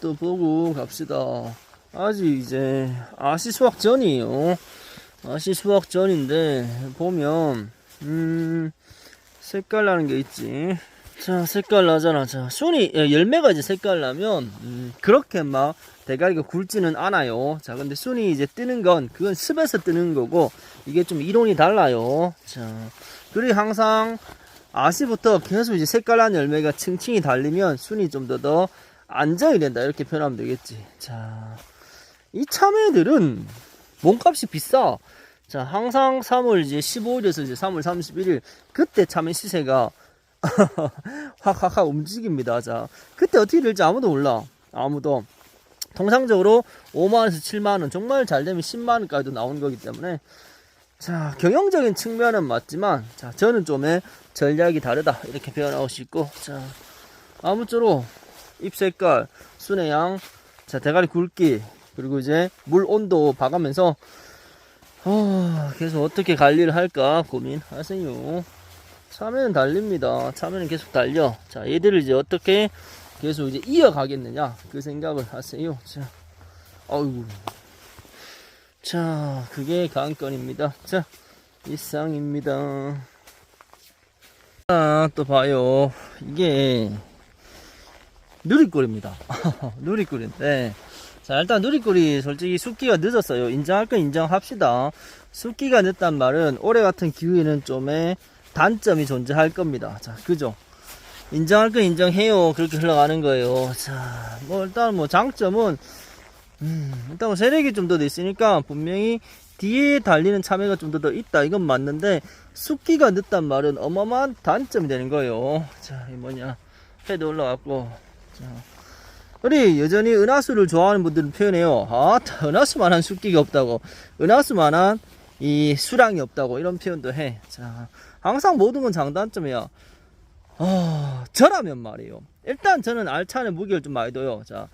또 보고 갑시다. 아직 이제 아시 수확 전이에요. 아시 수확 전인데 보면 음 색깔 나는 게 있지. 자 색깔 나잖아. 자 순이 예, 열매가 이제 색깔 나면 음, 그렇게 막 대가리가 굵지는 않아요. 자 근데 순이 이제 뜨는 건 그건 습에서 뜨는 거고 이게 좀 이론이 달라요. 자 그리고 항상 아시부터 계속 이제 색깔 난 열매가 층층이 달리면 순이 좀 더더 안정이 된다 이렇게 표현하면 되겠지. 자, 이 참외들은 몸값이 비싸. 자, 항상 3월 이제 15일에서 이제 3월 31일 그때 참외 시세가 확확확 움직입니다. 자, 그때 어떻게 될지 아무도 몰라. 아무도. 통상적으로 5만원에서 7만원, 정말 잘 되면 10만원까지도 나오는 거기 때문에 자, 경영적인 측면은 맞지만, 자, 저는 좀의 전략이 다르다. 이렇게 표현하고 싶고, 자, 아무쪼록 잎 색깔, 순의 양, 자, 대가리 굵기, 그리고 이제 물 온도 봐가면서, 어, 계속 어떻게 관리를 할까 고민하세요. 참외는 달립니다. 참외는 계속 달려. 자, 얘들을 이제 어떻게 계속 이제 이어가겠느냐. 그 생각을 하세요. 자, 어이구. 자, 그게 관건입니다. 자, 이상입니다. 자, 또 봐요. 이게 누리꿀입니다. 누리꿀인데, 자, 일단 누리꿀이 솔직히 숙기가 늦었어요. 인정할 건 인정합시다. 숙기가 늦단 말은 올해 같은 기후에는 좀의 단점이 존재할 겁니다. 자, 그죠? 인정할 건 인정해요. 그렇게 흘러가는 거예요. 자, 뭐, 일단 뭐 장점은 음, 일단 뭐 세력이 좀 더 있으니까 분명히 뒤에 달리는 참외가 좀 더 더 있다. 이건 맞는데 숙기가 늦단 말은 어마어마한 단점이 되는 거예요. 자, 이 뭐냐. 해도 올라왔고. 자. 우리 여전히 은하수를 좋아하는 분들은 표현해요. 아, 은하수만한 숙기가 없다고. 은하수만한 이 수량이 없다고. 이런 표현도 해. 자, 항상 모든 건 장단점이야. 아, 저라면 말이에요. 일단 저는 알찬에 무게를 좀 많이 둬요. 자,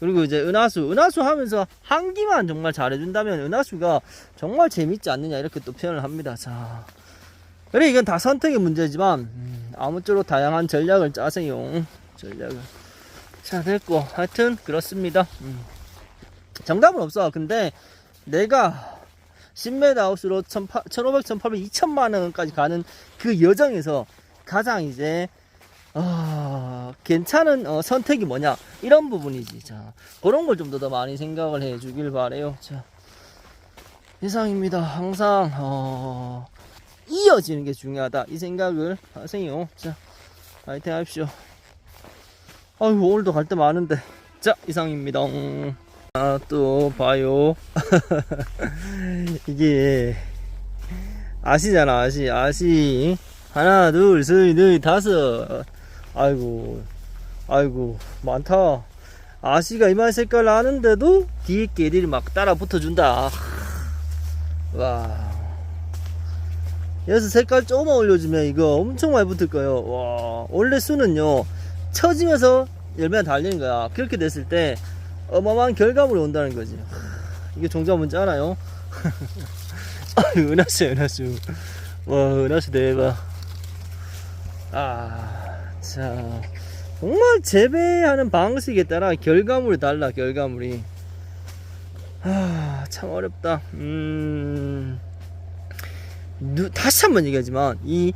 그리고 이제 은하수, 은하수 하면서 한기만 정말 잘해준다면 은하수가 정말 재밌지 않느냐 이렇게 또 표현을 합니다. 자, 그래 이건 다 선택의 문제지만 음, 아무쪼록 다양한 전략을 짜세요. 전략을. 자 됐고. 하여튼 그렇습니다. 음. 정답은 없어. 근데 내가 10m 아웃으로 1,500, 1,800, 2천만 원까지 가는 그 여정에서 가장 이제 아, 괜찮은 어, 선택이 뭐냐. 이런 부분이지. 자 그런 걸 좀 더 많이 생각을 해 주길 바래요. 자 이상입니다. 항상 어, 이어지는 게 중요하다. 이 생각을 하세요. 자 파이팅 하십시오 아유 오늘도 갈 데 많은데. 자 이상입니다. 아 또 봐요. 이게 아시잖아 아시 아시. 하나 둘셋넷 다섯. 아이고 아이고 많다. 아씨가 이만 색깔 나는데도 뒤에 개들이 막 따라 붙어준다. 와. 여기서 색깔 조금만 올려주면 이거 엄청 많이 붙을 거예요. 와 원래 수는요 처지면서 열매가 달리는 거야 그렇게 됐을 때 어마어마한 결과물이 온다는 거지 이게 종자 뭔지 알아요? 은하수 은하수 와 은하수 대박 아, 자, 정말 재배하는 방식에 따라 결과물이 달라, 결과물이. 아, 참 어렵다. 음, 누, 다시 한 번 얘기하지만, 이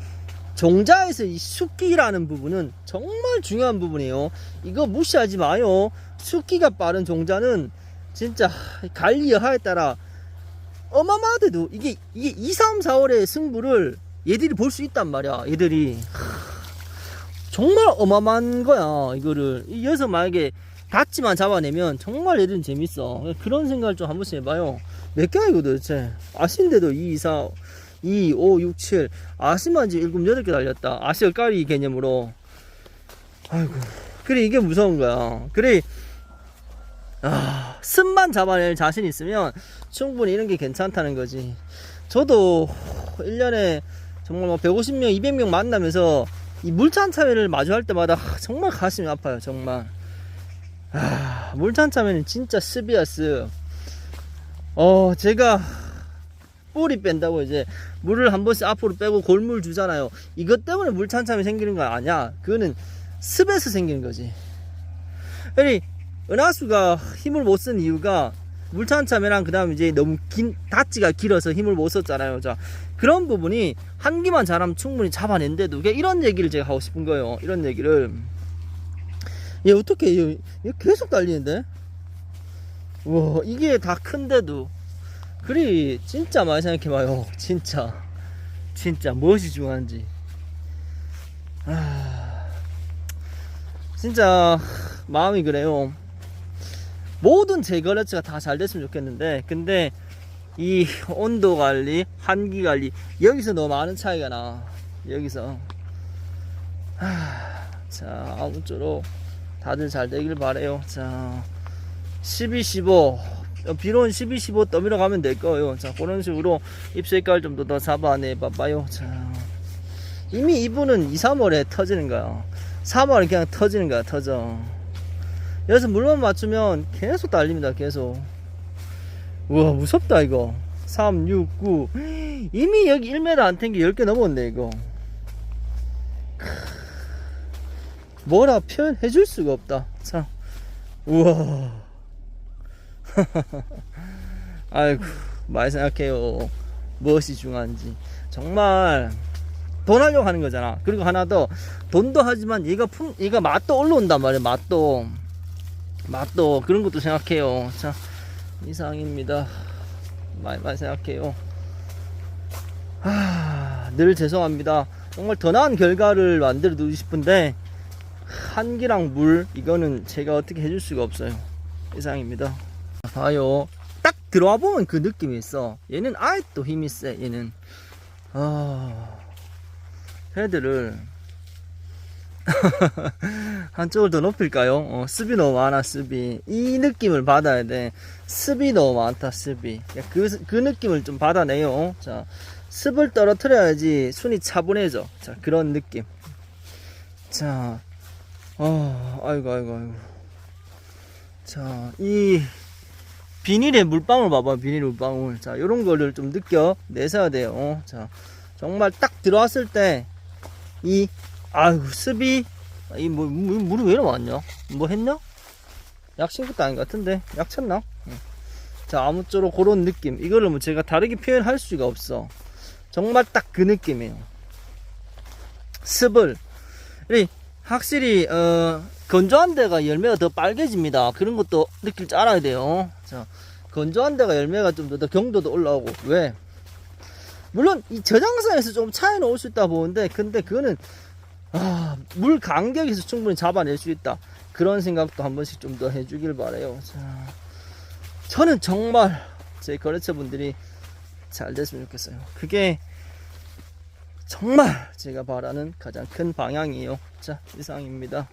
종자에서 이 숙기라는 부분은 정말 중요한 부분이에요. 이거 무시하지 마요. 숙기가 빠른 종자는 진짜 관리 여하에 따라 어마어마하대도 이게, 이게 2, 3, 4월의 승부를 얘들이 볼 수 있단 말이야, 얘들이. 정말 어마어마한 거야 이거를 여기서 만약에 닭지만 잡아내면 정말 얘들은 재밌어 그런 생각을 좀 한 번씩 해봐요 몇 개야 이거 도대체 아신데도 2, 2, 4 2, 5, 6, 7 아시만 지금 7, 8개 달렸다. 아시 열가리 개념으로. 아이고. 그래 이게 무서운 거야. 그래. 아, 습만 잡아낼 자신 있으면 충분히 이런 게 괜찮다는 거지. 저도 1년에 정말 뭐 150명, 200명 만나면서 이 물찬 참외를 마주할 때마다 하, 정말 가슴이 아파요 정말. 아, 물찬 참외는 진짜 스비아스 어 제가 뿌리 뺀다고 이제 물을 한 번씩 앞으로 빼고 골물 주잖아요 이것 때문에 물 찬 참외 생기는 거 아니야 그거는 습에서 생기는 거지 아니 은하수가 힘을 못 쓴 이유가 물 찬 참외랑 그 다음에 이제 너무 긴 다치가 길어서 힘을 못 썼잖아요. 자 그런 부분이 한기만 잘하면 충분히 잡아낸데도 그냥 이런 얘기를 제가 하고 싶은 거예요. 이런 얘기를 얘 어떻게 얘, 얘 계속 달리는데? 와 이게 다 큰데도 그리 진짜 많이 생각해봐요. 진짜 진짜 무엇이 중요한지. 아 진짜 마음이 그래요. 모든 제거래처가 다 잘 됐으면 좋겠는데 근데 이 온도 관리, 한기 관리 여기서 너무 많은 차이가 나. 여기서 하, 자 아무쪼록 다들 잘 되길 바래요. 자 12, 15 비로는 12, 15 떠밀어 가면 될 거예요. 자 그런 식으로 잎 색깔 좀 더 잡아내 봐봐요. 자 이미 이분은 2, 3월에 터지는 거야. 3월에 그냥 터지는 거야 터져. 여기서 물만 맞추면 계속 달립니다 계속 우와 무섭다 이거 3, 6, 9 이미 여기 1m 안 탱기 10개 넘었네 이거 크. 뭐라 표현해 줄 수가 없다 참 우와 아이고 많이 생각해요 무엇이 중요한지 정말 돈 하려고 하는 거잖아 그리고 하나 더 돈도 하지만 얘가 품 얘가 맛도 올라온단 말이야 맛도 맛도 그런 것도 생각해요. 자, 이상입니다. 많이 많이 생각해요. 하, 늘 죄송합니다. 정말 더 나은 결과를 만들어 두고 싶은데 한기랑 물 이거는 제가 어떻게 해줄 수가 없어요. 이상입니다. 봐요. 딱 들어와 보면 그 느낌이 있어. 얘는 아예 또 힘이 세. 얘는 아 헤드를 한쪽을 더 높일까요? 어, 습이 너무 많아, 습이. 이 느낌을 받아야 돼. 습이 너무 많다, 습이. 그, 그 느낌을 좀 받아내요. 자, 습을 떨어뜨려야지 순이 차분해져. 자, 그런 느낌. 자, 어, 아이고, 아이고, 아이고. 자, 이 비닐에 물방울 봐봐, 비닐 물방울. 자, 요런 거를 좀 느껴 내셔야 돼요. 자, 정말 딱 들어왔을 때, 이 아이고 습이 이 뭐, 뭐, 물이 왜 이렇게 많냐? 뭐 했냐? 약신 것도 아닌 것 같은데? 약 쳤나? 응. 자 아무쪼록 그런 느낌. 이거를 뭐 제가 다르게 표현할 수가 없어. 정말 딱 그 느낌이에요. 습을. 이 확실히 어 건조한 데가 열매가 더 빨개집니다 그런 것도 느낄 줄 알아야 돼요 자 건조한 데가 열매가 좀 더 경도도 올라오고 왜 물론 이 저장사에서 좀 차이는 올 수 있다 보는데 근데 그거는 아, 물 간격에서 충분히 잡아낼 수 있다. 그런 생각도 한 번씩 좀 더 해주길 바래요. 자, 저는 정말 제 거래처 분들이 잘 됐으면 좋겠어요. 그게 정말 제가 바라는 가장 큰 방향이에요. 자, 이상입니다.